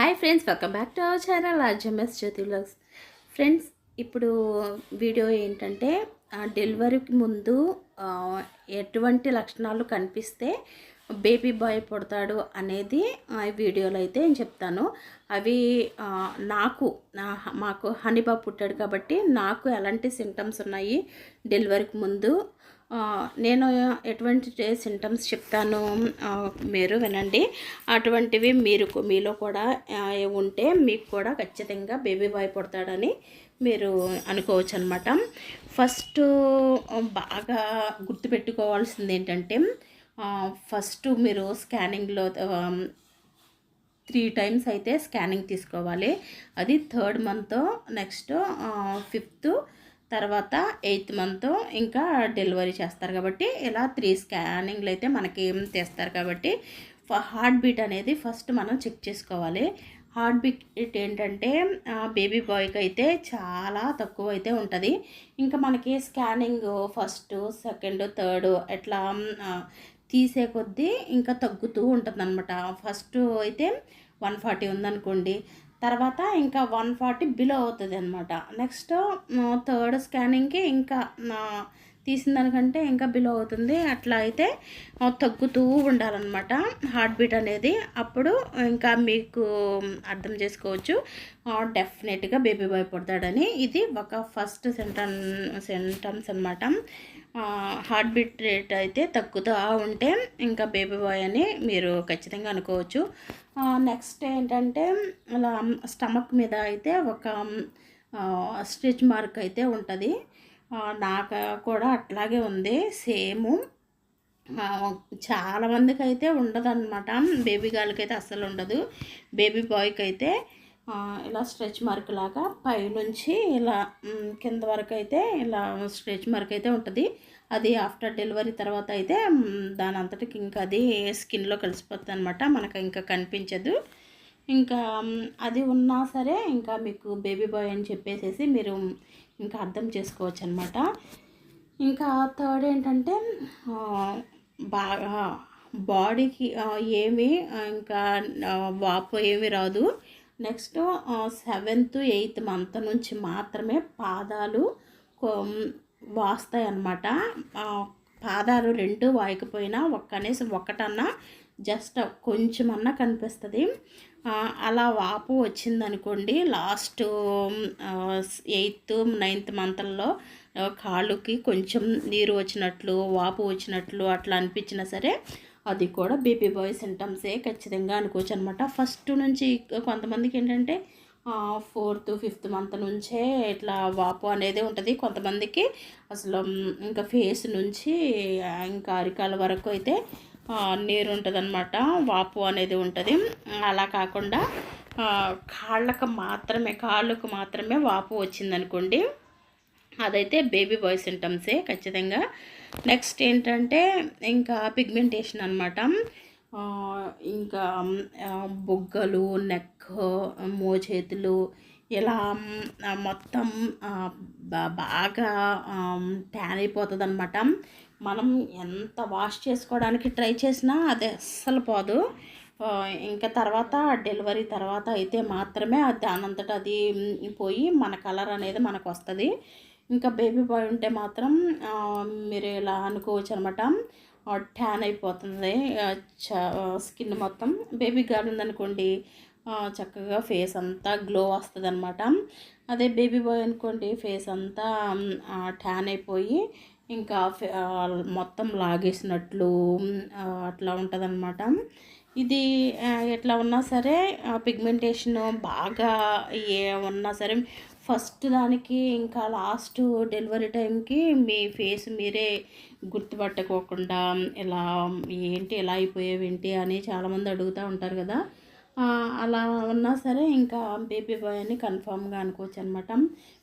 Hi friends welcome back to our channel ఆర్జంఎస్ Jyothi blogs friends ఇప్పుడు video ఏంటంటే డెలివరీకి ముందు ఎటువంటి లక్షణాలు కనిపిస్తే బేబీ బాయ్ పుడతాడు అనేది ఆ, ఈ వీడియోలో అయితే నేను చెప్తాను. అవి నాకు నా- మాకు హనీబాబు పుట్టాడు కాబట్టి నాకు ఎలాంటి సింటమ్స్ ఉన్నాయి డెలివరీకి ముందు నేను ఎటువంటి సింటమ్స్ చెప్తాను మీరు వినండి. అటువంటివి మీరు మీలో కూడా ఉంటే మీకు కూడా ఖచ్చితంగా బేబీ బాయ్ పుడతాడని మీరు అనుకోవచ్చు అనమాట ఫస్ట్ బాగా గుర్తుపెట్టుకోవాల్సింది ఏంటంటే ఫస్ట్ మీరు స్కానింగ్లో త్రీ టైమ్స్ అయితే స్కానింగ్ తీసుకోవాలి. అది థర్డ్ మంత్ నెక్స్ట్ ఫిఫ్త్ తర్వాత ఎయిత్ మంత్ ఇంకా డెలివరీ చేస్తారు కాబట్టి ఇలా త్రీ స్కానింగ్లు అయితే మనకి తీస్తారు కాబట్టి హార్ట్ బీట్ అనేది ఫస్ట్ మనం చెక్ చేసుకోవాలి. హార్ట్ బీట్ ఏంటంటే బేబీ బాయ్కి అయితే చాలా తక్కువ అయితే ఉంటుంది. ఇంకా మనకి స్కానింగ్ ఫస్ట్ సెకండ్ థర్డ్ ఎట్లా తీసే కొద్దీ ఇంకా తగ్గుతూ ఉంటుంది అనమాట ఫస్ట్ అయితే వన్ ఫార్టీ ఉందనుకోండి తర్వాత ఇంకా వన్ ఫార్టీ బిలో అవుతుంది అనమాట నెక్స్ట్ థర్డ్ స్కానింగ్కి ఇంకా తీసిన దానికంటే ఇంకా బిలో అవుతుంది. అట్లా అయితే తగ్గుతూ ఉండాలన్నమాట. హార్ట్ బీట్ అనేది అప్పుడు ఇంకా మీకు అర్థం చేసుకోవచ్చు. డెఫినెట్గా బేబీ బాయ్ పుడతాడని ఇది ఒక ఫస్ట్ సెంటమ్ సెంటమ్స్ అనమాట హార్ట్ బీట్ రేట్ అయితే తగ్గుతూ ఉంటే ఇంకా బేబీ బాయ్ అని మీరు ఖచ్చితంగా అనుకోవచ్చు. నెక్స్ట్ ఏంటంటే అలా స్టమక్ మీద అయితే ఒక స్టిచ్ మార్క్ అయితే ఉంటుంది. నాకు కూడా అట్లాగే ఉంది. సేము. చాలా మందికి అయితే ఉండదన్నమాట. బేబీ గర్ల్కి అయితే అస్సలు ఉండదు. బేబీ బాయ్కి అయితే ఇలా స్ట్రెచ్ మార్క్ లాగా పైనుంచి ఇలా కింద వరకు అయితే ఇలా స్ట్రెచ్ మార్క్ అయితే ఉంటుంది. అది ఆఫ్టర్ డెలివరీ తర్వాత అయితే దాని అంతటికి ఇంకా అది స్కిన్లో కలిసిపోతుంది అనమాట మనకు ఇంకా కనిపించదు. ఇంకా అది ఉన్నా సరే ఇంకా మీకు బేబీ బాయ్ అని చెప్పేసేసి మీరు ఇంకా అర్థం చేసుకోవచ్చు అనమాట ఇంకా థర్డ్ ఏంటంటే బాగా బాడీకి ఏమి ఇంకా వాపు ఏమి రాదు. నెక్స్ట్ సెవెంత్ ఎయిత్ మంత్ నుంచి మాత్రమే పాదాలు వాస్తాయి అన్నమాట పాదాలు రెండు వాయకపోయినా ఒక్క కనీసం ఒకటన్నా జస్ట్ కొంచెం అన్నా కనిపిస్తుంది అలా వాపు వచ్చిందనుకోండి లాస్ట్ ఎయిత్ నైన్త్ మంత్లో కాళ్ళుకి కొంచెం నీరు వచ్చినట్లు వాపు వచ్చినట్లు అట్లా అనిపించినా సరే అది కూడా బీపీ బాయ్ సింటమ్సే ఖచ్చితంగా అనుకోవచ్చు అనమాట ఫస్ట్ నుంచి కొంతమందికి ఏంటంటే ఫోర్త్ ఫిఫ్త్ మంత్ నుంచే ఇట్లా వాపు అనేది ఉంటుంది. కొంతమందికి అసలు ఇంకా ఫేస్ నుంచి ఇంకా అరికాల వరకు అయితే నీరు ఉంటుందన్నమాట వాపు అనేది ఉంటుంది. అలా కాకుండా కాళ్ళకు మాత్రమే కాళ్ళకు మాత్రమే వాపు వచ్చిందనుకోండి అదైతే బేబీ బాయ్ సింటమ్సే ఖచ్చితంగా. నెక్స్ట్ ఏంటంటే ఇంకా పిగ్మెంటేషన్ అనమాట ఇంకా బుగ్గలు బొగ్గలు నెక్ మోచేతులు ఇలా మొత్తం బాగా ట్యాన్ అయిపోతుంది అనమాట మనం ఎంత వాష్ చేసుకోవడానికి ట్రై చేసినా అది అస్సలు పోదు. ఇంకా తర్వాత డెలివరీ తర్వాత అయితే మాత్రమే అది దానంతట అది పోయి మన కలర్ అనేది మనకు వస్తుంది. ఇంకా బేబీ బాయ్ ఉంటే మాత్రం మీరు ఇలా అనుకోవచ్చు అనమాట ట్యాన్ అయిపోతుంది. చ స్కిన్ మొత్తం. బేబీ గర్ల్ ఉందనుకోండి చక్కగా ఫేస్ అంతా గ్లో వస్తుంది అనమాట అదే బేబీ బాయ్ అనుకోండి ఫేస్ అంతా ట్యాన్ అయిపోయి ఇంకా ఫే- మొత్తం లాగేసినట్లు అట్లా ఉంటుందన్నమాట. ఇది ఎట్లా ఉన్నా సరే పిగ్మెంటేషన్ బాగా ఏ ఉన్నా సరే ఫస్ట్ దానికి ఇంకా లాస్ట్ డెలివరీ టైంకి మీ ఫేస్ మీరే గుర్తుపట్టుకోకుండా ఇలా ఏంటి ఎలా అయిపోయేవి ఏంటి అని చాలామంది అడుగుతూ ఉంటారు కదా. అలా ఉన్నా సరే ఇంకా బేబీ బాయ్ అని కన్ఫామ్గా అనుకోవచ్చు అనమాట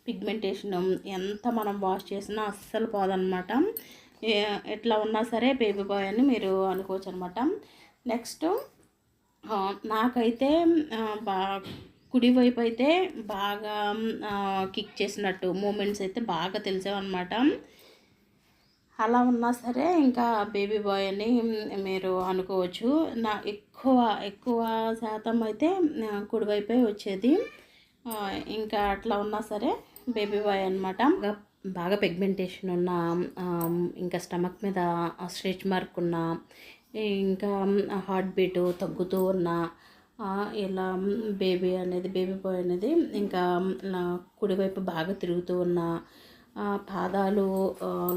పిగ్మెంటేషన్ ఎంత మనం వాష్ చేసినా అస్సలు పోదనమాట. ఎట్లా ఉన్నా సరే బేబీ బాయ్ అని మీరు అనుకోవచ్చు అనమాట నెక్స్ట్ నాకైతే బాగా బా కుడివైపు అయితే బాగా కిక్ చేసినట్టు మూమెంట్స్ అయితే బాగా తెలిసావన్నమాట అలా ఉన్నా సరే ఇంకా బేబీ బాయ్ అని మీరు అనుకోవచ్చు. నా ఎక్కువ ఎక్కువ శాతం అయితే కుడివైపే వచ్చేది. ఇంకా అట్లా ఉన్నా సరే బేబీ బాయ్ అనమాట బాగా పిగ్మెంటేషన్ ఉన్న ఇంకా స్టమక్ మీద స్ట్రెచ్ మార్క్ ఉన్న ఇంకా హార్ట్ బీట్ తగ్గుతూ ఉన్న ఇలా బేబీ అనేది బేబీ బాయ్ అనేది ఇంకా నా కుడివైపు బాగా తిరుగుతూ ఉన్న పాదాలు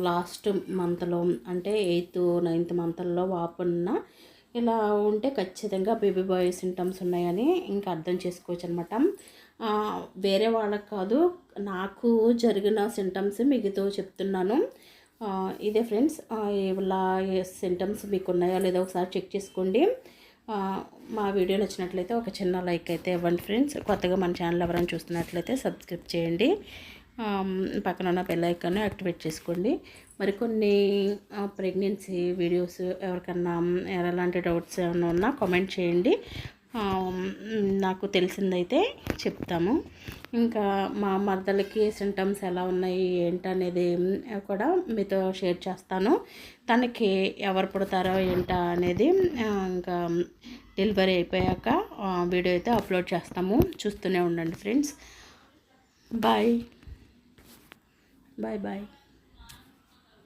లాస్ట్ మంత్లో అంటే ఎయిత్ నైన్త్ మంత్లో వాపున్న ఇలా ఉంటే ఖచ్చితంగా బేబీ బాయ్ సింటమ్స్ ఉన్నాయని ఇంకా అర్థం చేసుకోవచ్చు అనమాట వేరే వాళ్ళకి కాదు నాకు జరిగిన సింటమ్స్ మిగతా చెప్తున్నాను. ఇదే ఫ్రెండ్స్ ఇలా సింటమ్స్ మీకు ఉన్నాయా లేదో ఒకసారి చెక్ చేసుకోండి. మా వీడియో నచ్చినట్లయితే ఒక చిన్న లైక్ అయితే ఇవ్వండి ఫ్రెండ్స్ కొత్తగా మన ఛానల్ ఎవరైనా చూస్తున్నట్లయితే సబ్స్క్రైబ్ చేయండి. పక్కన ఉన్న బెల్ ఐకాన్ యాక్టివేట్ చేసుకోండి. మరికొన్ని ప్రెగ్నెన్సీ వీడియోస్ ఎవరికన్నా ఎలాంటి డౌట్స్ ఏమైనా ఉన్నా కామెంట్ చేయండి. నాకు తెలిసిందైతే చెప్తాము. ఇంకా మా మరదలకి సింటమ్స్ ఎలా ఉన్నాయి ఏంటనేది కూడా మీతో షేర్ చేస్తాను. తనకి ఎవరు పుడతారో ఏంటా అనేది ఇంకా డెలివరీ అయిపోయాక వీడియో అయితే అప్లోడ్ చేస్తాము. చూస్తూనే ఉండండి ఫ్రెండ్స్ బాయ్ బాయ్ బాయ్